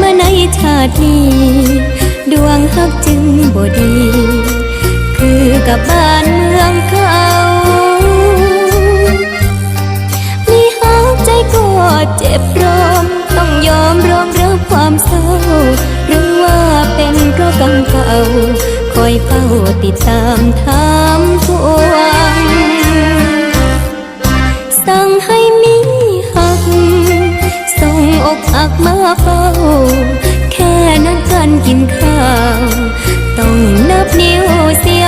ในชาตินี้ ดวงฮักจึงบ่ดี คือกับบ้านเมืองเขามีหักใจก็เจ็บร้องต้องยอมรอมรับความเศร้าหรือว่าเป็นเพราะกรรมเก่าคอยเฝ้าติดตามถามทว อกหักมาเฝ้า แค่นั้นกันกินข้าว ต้องนับนิ้วเสีย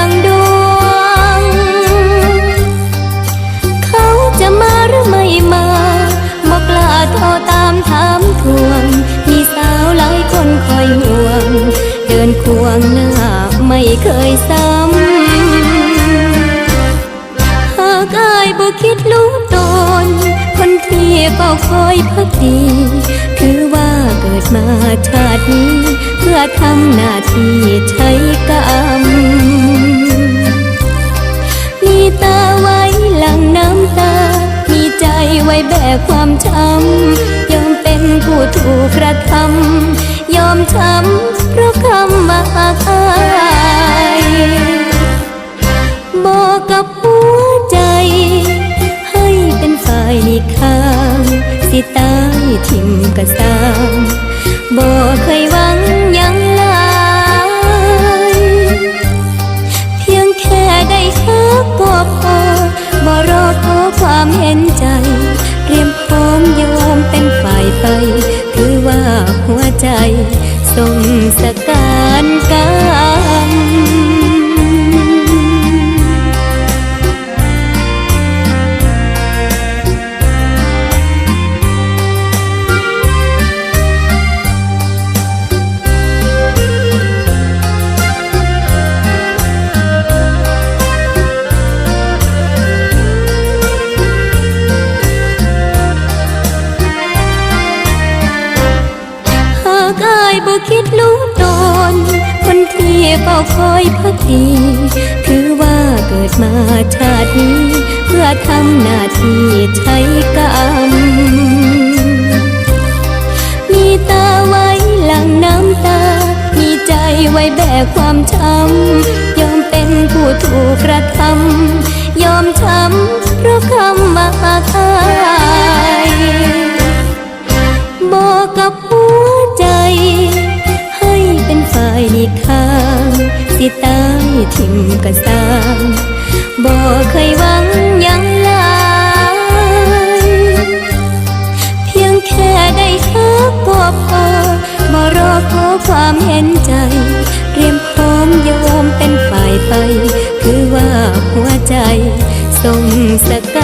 เฝ้าคอยพักดี คือว่าเกิดมาชาตินี้ เพื่อทำหน้าที่ใช้กรรม มีตาไว้หลังน้ำตา มีใจไว้แบกความช้ำ ยอมเป็นผู้ถูกกระทำ ยอมช้ำเพราะคำมา ทิมกะสามบ่เคยหวังยังลายเพียงแค่ได้ฮักก็พอบ่รอขอความเห็น บ่คิดรู้ตน คนที่เฝ้าคอยพักดีคือว่าเกิดมาชาตินี้ เพื่อทำหน้าที่ใช้กรรม มีตาไว้หลังน้ำตา มีใจไว้แบกความช้ำยอมเป็นผู้ถูกกระทำยอมช้ำเพราะคำมาอา มกระสางบ่เคยหวังยังลายเพียงแค่ได้ฮักบ่พอบ่รอขอความเห็นใจเตรียมพร้อมยอมเป็นฝ่ายไป คือว่าหัวใจทรงสก